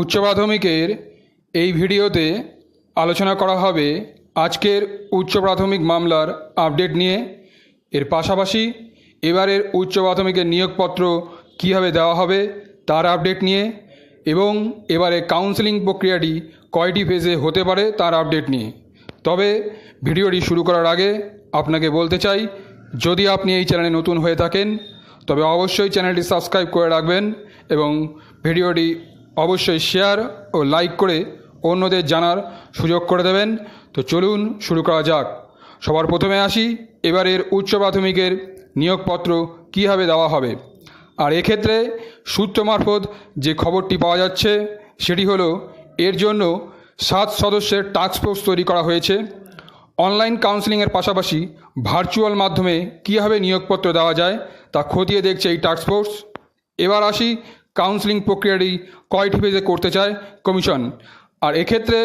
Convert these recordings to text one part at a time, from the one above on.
উচ্চ প্রাথমিকের এই ভিডিওতে আলোচনা করা হবে আজকের উচ্চ প্রাথমিক মামলার আপডেট নিয়ে। এর পাশাপাশি এবারের উচ্চ প্রাথমিকের নিয়োগপত্র কীভাবে দেওয়া হবে তার আপডেট নিয়ে এবং এবারে কাউন্সেলিং প্রক্রিয়াটি কয়টি ফেজে হতে পারে তার আপডেট নিয়ে। তবে ভিডিওটি শুরু করার আগে আপনাকে বলতে চাই, যদি আপনি এই চ্যানেলে নতুন হয়ে থাকেন, তবে অবশ্যই চ্যানেলটি সাবস্ক্রাইব করে রাখবেন এবং ভিডিওটি অবশ্যই শেয়ার ও লাইক করে অন্যদের জানার সুযোগ করে দেবেন। তো চলুন শুরু করা যাক। সবার প্রথমে আসি, এবারের উচ্চ প্রাথমিকের নিয়োগপত্র কীভাবে দেওয়া হবে? আর এক্ষেত্রে সূত্র মারফত যে খবরটি পাওয়া যাচ্ছে, সেটি হলো এর জন্য সাত সদস্যের ফোর্স তৈরি করা হয়েছে। অনলাইন কাউন্সেলিংয়ের পাশাপাশি ভার্চুয়াল মাধ্যমে কীভাবে নিয়োগপত্র দেওয়া যায়, তা খতিয়ে দেখছে এই ফোর্স এবার আসি কাউন্সেলিং প্রক্রিয়াটি কয়টি ফেজে করতে চায়? কমিশন আর এক্ষেত্রে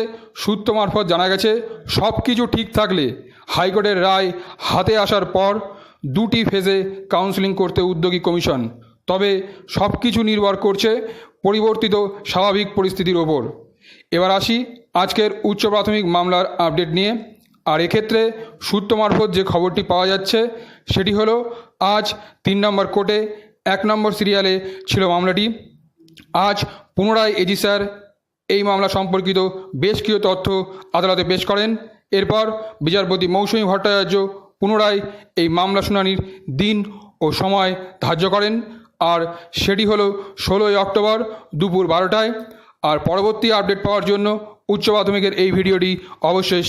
সূত্র মারফত জানা গেছে সব কিছু ঠিক থাকলে হাইকোর্টের রায় হাতে আসার পর দুটি ফেজে কাউন্সেলিং করতে উদ্যোগী কমিশন তবে সব কিছু নির্ভর করছে পরিবর্তিত স্বাভাবিক পরিস্থিতির ওপর। এবার আসি আজকের উচ্চ প্রাথমিক মামলার আপডেট নিয়ে। আর এক্ষেত্রে সূত্র মারফত যে খবরটি পাওয়া যাচ্ছে, সেটি হলো আজ তিন নম্বর কোর্টে এক নম্বর সিরিয়ালে ছিল মামলাটি। আজ পুনরায় এজি স্যার এই মামলা সম্পর্কিত বেশ কিছু তথ্য আদালতে পেশ করেন। এরপর বিচারপতি মৌসুমী ভট্টাচার্য পুনরায় এই মামলা শুনানির দিন ও সময় ধার্য করেন। আর সেটি হলো ষোলোই অক্টোবর দুপুর বারোটায়। আর পরবর্তী আপডেট পাওয়ার জন্য উচ্চ মাধ্যমিকের এই ভিডিওটি অবশ্যই